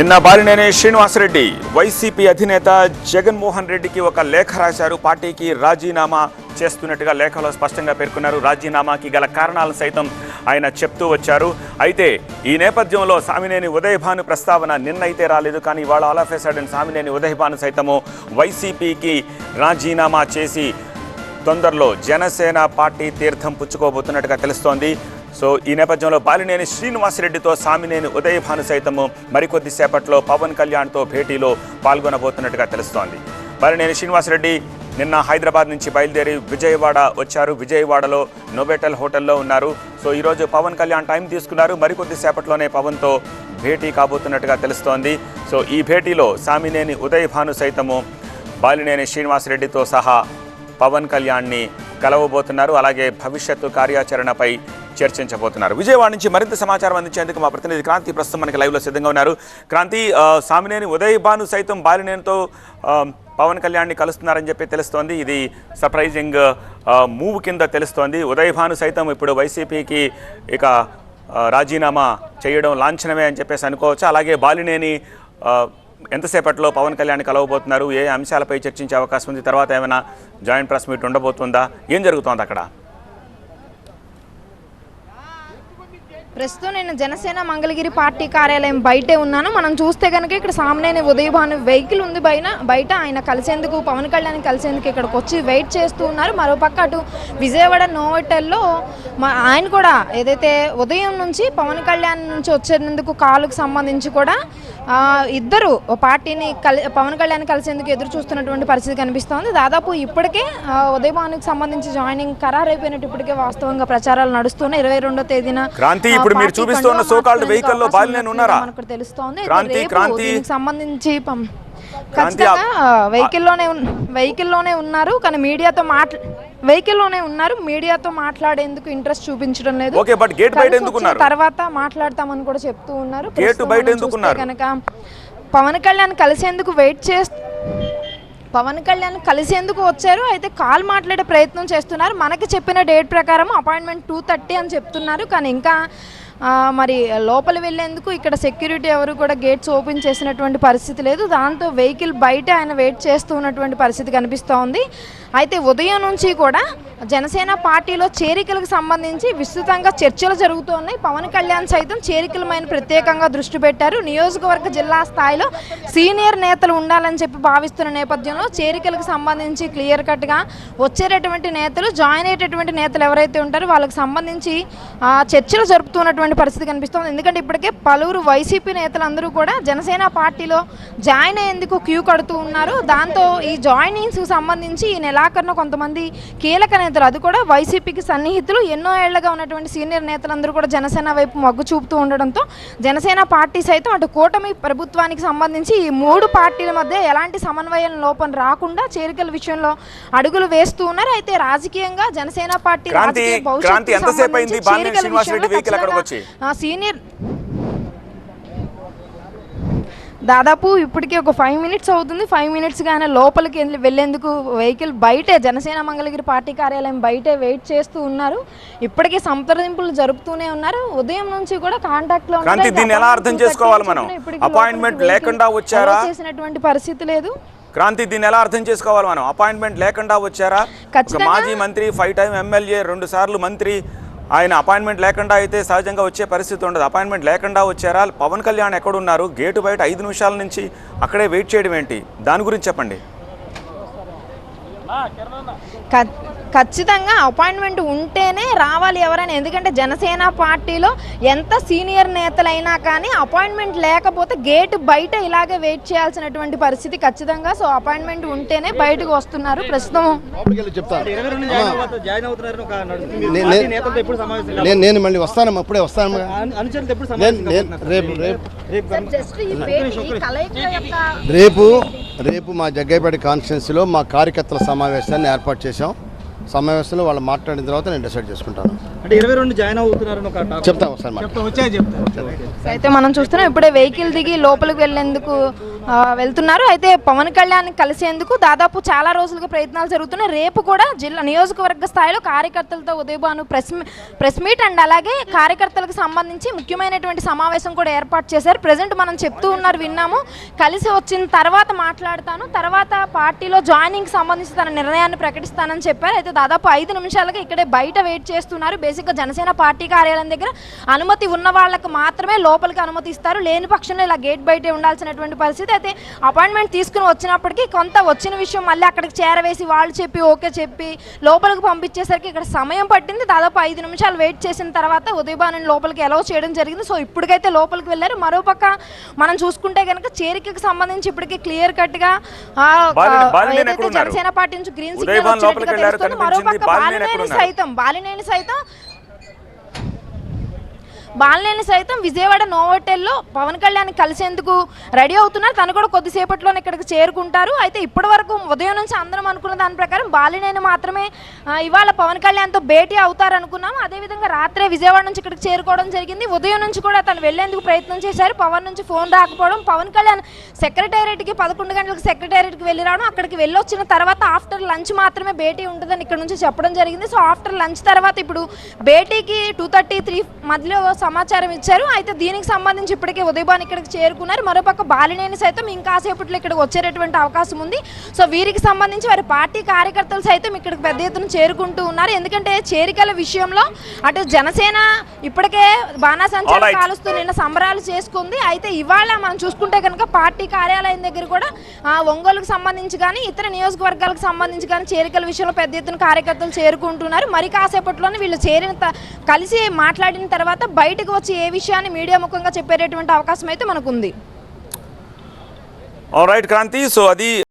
నిన్న బాలినేని శ్రీనివాసరెడ్డి వైసీపీ అధినేత జగన్మోహన్ రెడ్డికి ఒక లేఖ రాశారు. పార్టీకి రాజీనామా చేస్తున్నట్టుగా లేఖలో స్పష్టంగా పేర్కొన్నారు. రాజీనామాకి గల కారణాలను సైతం ఆయన చెప్తూ వచ్చారు. అయితే ఈ నేపథ్యంలో సామినేని ఉదయభాను ప్రస్తావన నిన్నైతే రాలేదు. కానీ ఇవాళ all of sudden Samineni Udayabhanu సైతము వైసీపీకి రాజీనామా చేసి తొందరలో జనసేన పార్టీ తీర్థం పుచ్చుకోబోతున్నట్టుగా తెలుస్తోంది. సో ఈ నేపథ్యంలో బాలినేని శ్రీనివాసరెడ్డితో సామినేని ఉదయభాను సైతము మరికొద్ది సేపట్లో పవన్ కళ్యాణ్తో భేటీలో పాల్గొనబోతున్నట్టుగా తెలుస్తోంది. బాలినేని శ్రీనివాసరెడ్డి నిన్న హైదరాబాద్ నుంచి బయలుదేరి విజయవాడ వచ్చారు. విజయవాడలో నోబెటల్ హోటల్లో ఉన్నారు. సో ఈరోజు పవన్ కళ్యాణ్ టైం తీసుకున్నారు. మరికొద్ది సేపట్లోనే పవన్తో భేటీ కాబోతున్నట్టుగా తెలుస్తోంది. సో ఈ భేటీలో సామినేని ఉదయభాను సైతము బాలినేని శ్రీనివాసరెడ్డితో సహా పవన్ కళ్యాణ్ని కలవబోతున్నారు. అలాగే భవిష్యత్తు కార్యాచరణపై చర్చించబోతున్నారు. విజయవాడ నుంచి మరింత సమాచారం అందించేందుకు మా ప్రతినిధి క్రాంతి ప్రస్తుతం మనకి లైవ్లో సిద్ధంగా ఉన్నారు. క్రాంతి సామినేని ఉదయ్ భాను సైతం బాలినేనితో పవన్ కళ్యాణ్ని కలుస్తున్నారని చెప్పి తెలుస్తోంది. ఇది సర్ప్రైజింగ్ మూవ్ కింద తెలుస్తోంది. ఉదయ్ భాను సైతం ఇప్పుడు వైసీపీకి ఇక రాజీనామా చేయడం లాంఛనమే అని చెప్పేసి అనుకోవచ్చు? అలాగే బాలినేని ఎంతసేపట్లో పవన్ కళ్యాణ్ కలవబోతున్నారు? ఏ అంశాలపై చర్చించే అవకాశం ఉంది? తర్వాత ఏమైనా జాయింట్ ప్రెస్ మీట్ ఉండబోతుందా? ఏం జరుగుతోంది అక్కడ? ప్రస్తుతం నేను జనసేన మంగళగిరి పార్టీ కార్యాలయం బయటే ఉన్నాను. మనం చూస్తే కనుక ఇక్కడ సామాన్య ఉదయభాను వెహికల్ ఉంది బయట బయట ఆయన కలిసేందుకు పవన్ కళ్యాణ్ కలిసేందుకు ఇక్కడికి వచ్చి వెయిట్ చేస్తూ ఉన్నారు. మరోపక్క అటు విజయవాడ నోవెటల్లో మా ఆయన కూడా ఏదైతే ఉదయం నుంచి పవన్ కళ్యాణ్ నుంచి వచ్చేందుకు కాలుకు సంబంధించి కూడా ఇద్దరు పార్టీని కలి పవన్ కళ్యాణ్ కలిసేందుకు ఎదురు చూస్తున్నటువంటి పరిస్థితి కనిపిస్తోంది. దాదాపు ఇప్పటికే ఆ, ఉదయభానుకి సంబంధించి జాయినింగ్ ఖరారైపోయినట్టు ఇప్పటికే వాస్తవంగా ప్రచారాలు నడుస్తున్నాయి. ఇరవై రెండో తేదీన క్రాంతి, ఇప్పుడు మీరు చూపిస్తున్న మార్చుకునేందుకు vehicle లో బాలినేని ఉన్నారా? తెలుస్తోంది క్రాంతి, క్రాంతి. సంబంధించి ఖచ్చితంగా వెహికల్లోనే వెహికల్లోనే ఉన్నారు కానీ మీడియాతో మాట్లా వెహికల్లోనే ఉన్నారు మీడియాతో మాట్లాడేందుకు ఇంట్రెస్ట్ చూపించడం లేదు ఓకే, but gate బయట? తర్వాత మాట్లాడతామని కూడా చెప్తూ ఉన్నారు గేటు బయట మనం ఎందుకు చూస్తే ఉన్నారు? కనుక పవన్ కళ్యాణ్ కలిసేందుకు వెయిట్ చేస్తూ పవన్ కళ్యాణ్ కలిసేందుకు వచ్చారు. అయితే కాల్ మాట్లాడే ప్రయత్నం చేస్తున్నారు. మనకి చెప్పిన డేట్ ప్రకారం అపాయింట్మెంట్ టూ థర్టీ అని చెప్తున్నారు. కానీ ఇంకా మరి లోపల వెళ్ళేందుకు ఇక్కడ సెక్యూరిటీ ఎవరు కూడా గేట్స్ ఓపెన్ చేసినటువంటి పరిస్థితి లేదు. దాంతో వెహికల్ బయట ఆయన వెయిట్ చేస్తూ ఉన్నటువంటి పరిస్థితి కనిపిస్తోంది అయితే ఉదయం నుంచి కూడా జనసేన పార్టీలో చేరికలకు సంబంధించి విస్తృతంగా చర్చలు జరుగుతున్నాయి పవన్ కళ్యాణ్ సైతం చేరికలమైన ప్రత్యేకంగా దృష్టి పెట్టారు. నియోజకవర్గ జిల్లా స్థాయిలో సీనియర్ నేతలు ఉండాలని చెప్పి భావిస్తున్న నేపథ్యంలో చేరికలకు సంబంధించి క్లియర్ కట్గా వచ్చేటటువంటి నేతలు జాయిన్ అయ్యేటటువంటి నేతలు ఎవరైతే ఉంటారో వాళ్ళకి సంబంధించి ఆ, చర్చలు జరుపుతున్నటువంటి పరిస్థితి కనిపిస్తుంది. ఎందుకంటే ఇప్పటికే పలువురు వైసీపీ నేతలందరూ కూడా జనసేన పార్టీలో జాయిన్ అయ్యేందుకు క్యూ కడుతూ ఉన్నారు. దాంతో ఈ జాయినింగ్స్కి సంబంధించి ఈ నెలాఖరున కొంతమంది కీలక నేతలు అది కూడా వైసీపీకి సన్నిహితులు ఎన్నో ఏళ్ళుగా ఉన్నటువంటి సీనియర్ నేతలందరూ కూడా జనసేన వైపు మొగ్గు చూపుతూ ఉండడంతో జనసేన పార్టీ సైతం అటు కూటమి ప్రభుత్వానికి సంబంధించి ఈ మూడు పార్టీల మధ్య ఎలాంటి సమన్వయం లోపం రాకుండా చేరికల విషయంలో అడుగులు వేస్తూ ఉన్నారు. అయితే రాజకీయంగా జనసేన పార్టీ రాజకీయ సంబంధించి బాలినేని చేరికల విషయంలో సీనియర్ దాదాపు ఇప్పటికి ఒక ఫైవ్ మినిట్స్ అవుతుంది ఫైవ్ మినిట్స్గా ఆయన లోపలికి వెళ్ళి వెళ్ళేందుకు వెహికల్ బయటే జనసేన మంగళగిరి పార్టీ కార్యాలయం బయటే వెయిట్ చేస్తూ ఉన్నారు ఇప్పటికే సంప్రదింపులు జరుపుతూనే ఉన్నారు ఉదయం నుంచి కూడా కాంటాక్ట్లో దీన్ని ఎలా అర్థం చేసుకోవాలి మనం? Appointment లేకుండా వచ్చారా? చేసినటువంటి పరిస్థితి లేదు క్రాంతి దీన్ని ఎలా అర్థం చేసుకోవాలి మనం అపాయింట్మెంట్ లేకుండా వచ్చారా. మాజీ మంత్రి ఫైవ్ టైం ఎమ్మెల్యే రెండు సార్లు మంత్రి ఆయన అపాయింట్మెంట్ లేకుండా అయితే సహజంగా వచ్చే పరిస్థితి ఉండదు. అపాయింట్మెంట్ లేకుండా వచ్చారా? పవన్ కళ్యాణ్ ఎక్కడున్నారు? గేటు బయట ఐదు నిమిషాల నుంచి అక్కడే వెయిట్ చేయడం ఏంటి? దాని గురించి చెప్పండి. ఖచ్చితంగా అపాయింట్మెంట్ ఉంటేనే రావాలి ఎవరైనా. ఎందుకంటే జనసేన పార్టీలో ఎంత సీనియర్ నేతలైనా కానీ అపాయింట్మెంట్ లేకపోతే గేట్ బయట ఇలాగే వెయిట్ చేయాల్సినటువంటి పరిస్థితి ఖచ్చితంగా. సో అపాయింట్మెంట్ ఉంటేనే బయటకు వస్తున్నారు ప్రస్తుతం. నేను నేను మళ్ళీ వస్తాను అప్పుడే వస్తాను? రేపు రేపు రేపు మా జగ్గైపేట కాన్స్టిట్యున్సీలో మా కార్యకర్తల సమావేశాన్ని ఏర్పాటు చేశాం. సమావేశంలో వాళ్ళు మాట్లాడిన తర్వాత నేను డిసైడ్ చేసుకుంటాను. అంటే ఇరవై రెండు జాయిన్ అవుతున్నారని ఒక టాక్ చెప్తాం ఒకసారి మాట చెప్తా వచ్చాయి చెప్తా. అయితే మనం చూస్తున్నాం ఇప్పుడే వెహికల్ దిగి లోపలికి వెళ్ళేందుకు వెళ్తున్నారు. అయితే పవన్ కళ్యాణ్ కలిసేందుకు దాదాపు చాలా రోజులుగా ప్రయత్నాలు జరుగుతున్నాయి. రేపు కూడా జిల్లా నియోజకవర్గ స్థాయిలో కార్యకర్తలతో Udayabhanu press press meet and అలాగే కార్యకర్తలకు సంబంధించి ముఖ్యమైనటువంటి సమావేశం కూడా ఏర్పాటు చేశారు. ప్రజెంట్ మనం చెప్తూ ఉన్నారు విన్నాము. కలిసి వచ్చిన తర్వాత మాట్లాడతాను. తర్వాత పార్టీలో జాయినింగ్ సంబంధించి తన నిర్ణయాన్ని ప్రకటిస్తానని చెప్పారు. అయితే దాదాపు ఐదు నిమిషాలుగా ఇక్కడే బయట వెయిట్ చేస్తున్నారు. బేసిక్గా జనసేన పార్టీ కార్యాలయం దగ్గర అనుమతి ఉన్న వాళ్ళకు మాత్రమే లోపలికి అనుమతి ఇస్తారు. లేని పక్షంలో ఇలా గేట్ బయటే ఉండాల్సినటువంటి పరిస్థితి అయితే అపాయింట్మెంట్ తీసుకుని వచ్చినప్పటికీ కొంత వచ్చిన విషయం మళ్ళీ అక్కడికి చేరవేసి వాళ్ళు చెప్పి ఓకే చెప్పి లోపలికి పంపించేసరికి ఇక్కడ సమయం పట్టింది దాదాపు ఐదు నిమిషాలు వెయిట్ చేసిన తర్వాత ఉదయభాను లోపలికి ఎలవ్ చేయడం జరిగింది సో ఇప్పటికైతే లోపలికి వెళ్ళారు మరోపక్క మనం చూసుకుంటే కనుక చేరికకి సంబంధించి ఇప్పటికి క్లియర్ కట్గా? జనసేన పార్టీ నుంచి గ్రీన్ సిగ్నల్. మరోపక్క బాలినేని? సైతం బాలినేని సైతం బాలనేని సైతం విజయవాడ నోవోటెల్లో పవన్ కళ్యాణ్ కలిసేందుకు రెడీ అవుతున్నారు. తను కూడా కొద్దిసేపట్లోనే ఇక్కడికి చేరుకుంటారు. అయితే ఇప్పటి వరకు ఉదయం నుంచి అందరం అనుకున్న దాని ప్రకారం బాలినేని మాత్రమే ఇవాళ పవన్ కళ్యాణ్తో భేటీ అవుతారు అనుకున్నాము అదేవిధంగా రాత్రే విజయవాడ నుంచి ఇక్కడికి చేరుకోవడం జరిగింది. ఉదయం నుంచి కూడా తను వెళ్ళేందుకు ప్రయత్నం చేశారు. పవన్ నుంచి ఫోన్ రాకపోవడం పవన్ కళ్యాణ్ సెక్రటేరియట్కి పదకొండు గంటలకు సెక్రటేరియట్కి వెళ్ళి రావడం అక్కడికి వెళ్ళొచ్చిన తర్వాత ఆఫ్టర్ లంచ్ మాత్రమే భేటీ ఉంటుందని ఇక్కడ నుంచి చెప్పడం జరిగింది. సో ఆఫ్టర్ లంచ్ తర్వాత ఇప్పుడు భేటీకి టూ థర్టీ త్రీ మధ్యలో సమాచారం ఇచ్చారు. అయితే దీనికి సంబంధించి ఇప్పటికే ఉదయభాన్ ఇక్కడికి చేరుకున్నారు. మరోపక్క బాలినేని సైతం ఇంకాసేపట్లో ఇక్కడికి వచ్చేటటువంటి అవకాశం ఉంది. సో వీరికి సంబంధించి వారి పార్టీ కార్యకర్తలు సైతం ఇక్కడికి పెద్ద ఎత్తున చేరుకుంటూ ఉన్నారు. ఎందుకంటే చేరికల విషయంలో అటు జనసేన ఇప్పటికే బాణాసంచారం. కాలుస్తూ నిన్న సంబరాలు చేసుకుంది. అయితే ఇవాళ మనం చూసుకుంటే కనుక పార్టీ కార్యాలయం దగ్గర కూడా ఆ, ఒంగోలుకు సంబంధించి కానీ ఇతర నియోజకవర్గాలకు సంబంధించి కానీ చేరికల విషయంలో పెద్ద ఎత్తున కార్యకర్తలు చేరుకుంటున్నారు. మరి కాసేపట్లోనే వీళ్ళు చేరిన కలిసి మాట్లాడిన తర్వాత బయటకు వచ్చి ఏ విషయాన్ని మీడియా ముఖంగా చెప్పేటటువంటి అవకాశం అయితే మనకుంది. రైట్ క్రాంతి సో అది